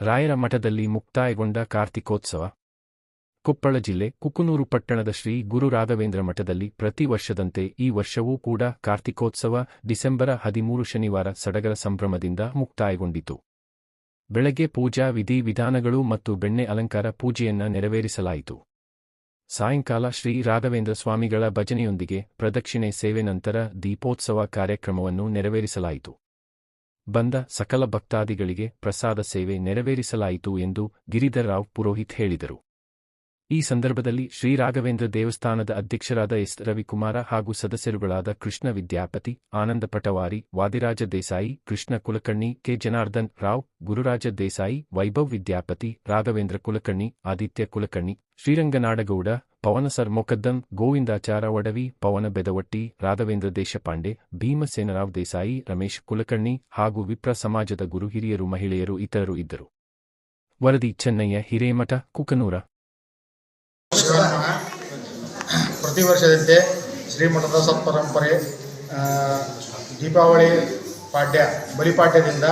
ರಾಯರ ಮಠದಲ್ಲಿ ಮುಕ್ತಾಯಗೊಂಡ ಕಾರ್ತಿಕೋತ್ಸವ. ಕೊಪ್ಪಳ ಜಿಲ್ಲೆ ಕುಕುನೂರು ಪಟ್ಟಣದ ಶ್ರೀ ಗುರು ರಾಘವೇಂದ್ರ ಮಠದಲ್ಲಿ ಪ್ರತಿ ವರ್ಷದಂತೆ ಈ ವರ್ಷವೂ ಕೂಡ ಕಾರ್ತಿಕೋತ್ಸವ ಡಿಸೆಂಬರ ಹದಿಮೂರು ಶನಿವಾರ ಸಡಗರ ಸಂಭ್ರಮದಿಂದ ಮುಕ್ತಾಯಗೊಂಡಿತು. ಬೆಳಗ್ಗೆ ಪೂಜಾ ವಿಧಿ ವಿಧಾನಗಳು ಮತ್ತು ಬೆಣ್ಣೆ ಅಲಂಕಾರ ಪೂಜೆಯನ್ನ ನೆರವೇರಿಸಲಾಯಿತು. ಸಾಯಂಕಾಲ ಶ್ರೀ ರಾಘವೇಂದ್ರ ಸ್ವಾಮಿಗಳ ಭಜನೆಯೊಂದಿಗೆ ಪ್ರದಕ್ಷಿಣೆ ಸೇವೆ ನಂತರ ದೀಪೋತ್ಸವ ಕಾರ್ಯಕ್ರಮವನ್ನು ನೆರವೇರಿಸಲಾಯಿತು. ಬಂದ ಸಕಲ ಭಕ್ತಾದಿಗಳಿಗೆ ಪ್ರಸಾದ ಸೇವೆ ನೆರವೇರಿಸಲಾಯಿತು ಎಂದು ಗಿರಿಧರ್ ರಾವ್ ಪುರೋಹಿತ್ ಹೇಳಿದರು. ಈ ಸಂದರ್ಭದಲ್ಲಿ ಶ್ರೀ ರಾಘವೇಂದ್ರ ದೇವಸ್ಥಾನದ ಅಧ್ಯಕ್ಷರಾದ ಎಸ್. ರವಿಕುಮಾರ ಹಾಗೂ ಸದಸ್ಯರುಗಳಾದ ಕೃಷ್ಣ ವಿದ್ಯಾಪತಿ, ಆನಂದ ಪಟವಾರಿ, ವಾದಿರಾಜ ದೇಸಾಯಿ, ಕೃಷ್ಣ ಕುಲಕರ್ಣಿ, ಕೆ. ಜನಾರ್ದನ್ ರಾವ್, ಗುರುರಾಜ ದೇಸಾಯಿ, ವೈಭವ್ ವಿದ್ಯಾಪತಿ, ರಾಘವೇಂದ್ರ ಕುಲಕರ್ಣಿ, ಆದಿತ್ಯ ಕುಲಕರ್ಣಿ, ಶ್ರೀರಂಗನಾಡಗೌಡ, ಪವನ ಸರ್ ಮೊಕದ್ದಂ ಗೋವಿಂದಾಚಾರ ಒಡವಿ, ಪವನ ಬೆದವಟ್ಟಿ, ರಾಘವೇಂದ್ರ ದೇಶಪಾಂಡೆ, ಭೀಮಸೇನರಾವ್ ದೇಸಾಯಿ, ರಮೇಶ್ ಕುಲಕರ್ಣಿ ಹಾಗೂ ವಿಪ್ರ ಸಮಾಜದ ಗುರು ಹಿರಿಯರು, ಮಹಿಳೆಯರು ಇತರರು ಇದ್ದರು. ವರದಿ, ಚೆನ್ನಯ್ಯ, ಹಿರೇಮಠ, ಕುಕನೂರ. ಪ್ರತಿ ವರ್ಷದಂತೆ ಶ್ರೀಮಠದ ಸತ್ಪರಂಪರೆ ದೀಪಾವಳಿ ಪಾಡ್ಯ ಬಲಿಪಾಡ್ಯದಿಂದ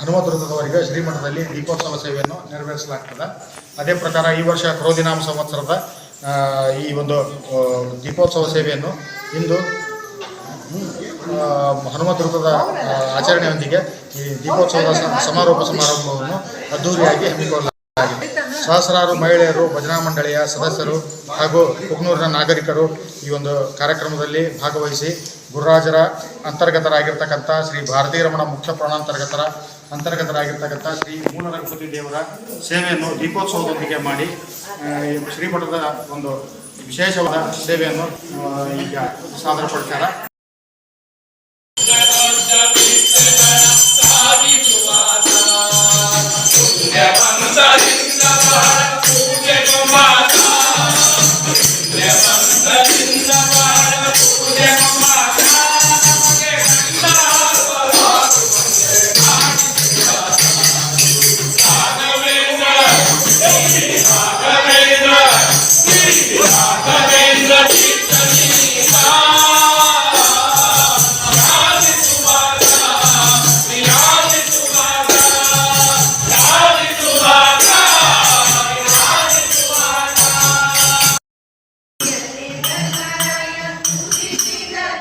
ಹನುಮದುರ್ಗದವರೆಗೆ ಶ್ರೀಮಠದಲ್ಲಿ ದೀಪೋತ್ಸವ ಸೇವೆಯನ್ನು ನೆರವೇರಿಸಲಾಗ್ತದೆ. ಅದೇ ಪ್ರಕಾರ ಈ ವರ್ಷ ಕ್ರೋಧಿನಾಮ ಸಂವತ್ಸರದ ಈ ಒಂದು ದೀಪೋತ್ಸವ ಸೇವೆಯನ್ನು ಇಂದು ಹನುಮದುರ್ಗದ ಆಚರಣೆಯೊಂದಿಗೆ ಈ ದೀಪೋತ್ಸವದ ಸಮಾರೋಪ ಸಮಾರಂಭವನ್ನು ಅದ್ದೂರಿಯಾಗಿ ಹಮ್ಮಿಕೊಳ್ಳಲಾಗಿದೆ. ಸಹಸ್ರಾರು ಮಹಿಳೆಯರು ಭಜನಾ ಮಂಡಳಿಯ ಸದಸ್ಯರು ಹಾಗೂ ಕುಗ್ನೂರಿನ ನಾಗರಿಕರು ಈ ಒಂದು ಕಾರ್ಯಕ್ರಮದಲ್ಲಿ ಭಾಗವಹಿಸಿ ಗುರುರಾಜರ ಅಂತರ್ಗತರಾಗಿರ್ತಕ್ಕಂಥ ಶ್ರೀ ಭಾರತೀ ರಮಣ ಮುಖ್ಯ ಪ್ರಾಣಾಂತರ್ಗತರ ಅಂತರ್ಗತರಾಗಿರ್ತಕ್ಕಂಥ ಶ್ರೀ ಮೂಲ ದೇವರ ಸೇವೆಯನ್ನು ದೀಪೋತ್ಸವದೊಂದಿಗೆ ಮಾಡಿ ಶ್ರೀಮಠದ ಒಂದು ವಿಶೇಷವಾದ ಸೇವೆಯನ್ನು ಆ, ಈಗ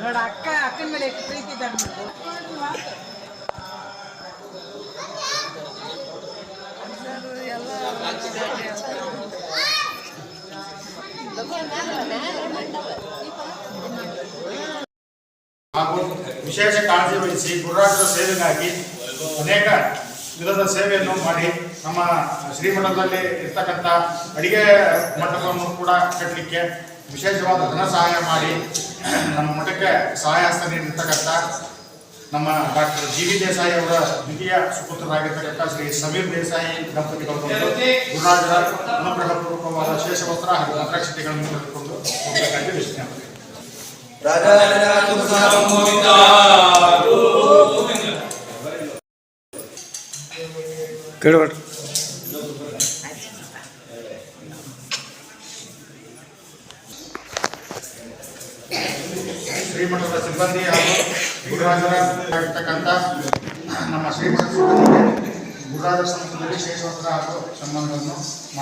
ಅಕ್ಕ, ಅಕ್ಕನ ಮೇಲೆ ಎಷ್ಟು ಪ್ರೀತಿ. ಹಾಗೂ ವಿಶೇಷ ಕಾಳಜಿ ವಹಿಸಿ ಗುರುರಾಜರ ಸೇವೆಗಾಗಿ ಅನೇಕ ವಿಧದ ಸೇವೆಯನ್ನು ಮಾಡಿ ನಮ್ಮ ಶ್ರೀಮಠದಲ್ಲಿ ಇರ್ತಕ್ಕಂಥ ಅಡಿಗೆ ಮಠವನ್ನು ಕೂಡ ಕಟ್ಟಲಿಕ್ಕೆ ವಿಶೇಷವಾದ ಧನ ಸಹಾಯ ಮಾಡಿ ನಮ್ಮ ಮಠಕ್ಕೆ ಸಹಾಯ ಹಸ್ತ ನೀಡಿರ್ತಕ್ಕಂಥ ನಮ್ಮ ಡಾಕ್ಟರ್ ಜಿ ವಿ ದೇಸಾಯಿ ಅವರ ದ್ವಿತೀಯ ಸುಪುತ್ರರಾಗಿರ್ತಕ್ಕಂಥ ಶ್ರೀ ಸಮೀರ್ ದೇಸಾಯಿ ದಂಪತಿಗಳು ಗುರುರಾಜರ ಶೇಷ ವಸ್ತ್ರ ಹಾಗೂ ಮಂತ್ರಾಕ್ಷತೆಗಳನ್ನು ಪಡೆದುಕೊಂಡು ಹೋಗಬೇಕಾಗಿ ವಿಜ್ಞಾಪನೆ ಶ್ರೀಮಠದ ಸಿಬ್ಬಂದಿ ಹಾಗೂ ಗುರುರಾಜರ ಆಗಿರ್ತಕ್ಕಂಥ ನಮ್ಮ ಶ್ರೀಮಠ ಸಿಬ್ಬಂದಿಗೆ ಗುರುರಾಜರ ಸಂಸ್ಥೆಯಲ್ಲಿ ಶೇಷವಸ್ತ್ರ ಹಾಗೂ ಸನ್ಮಾನವನ್ನು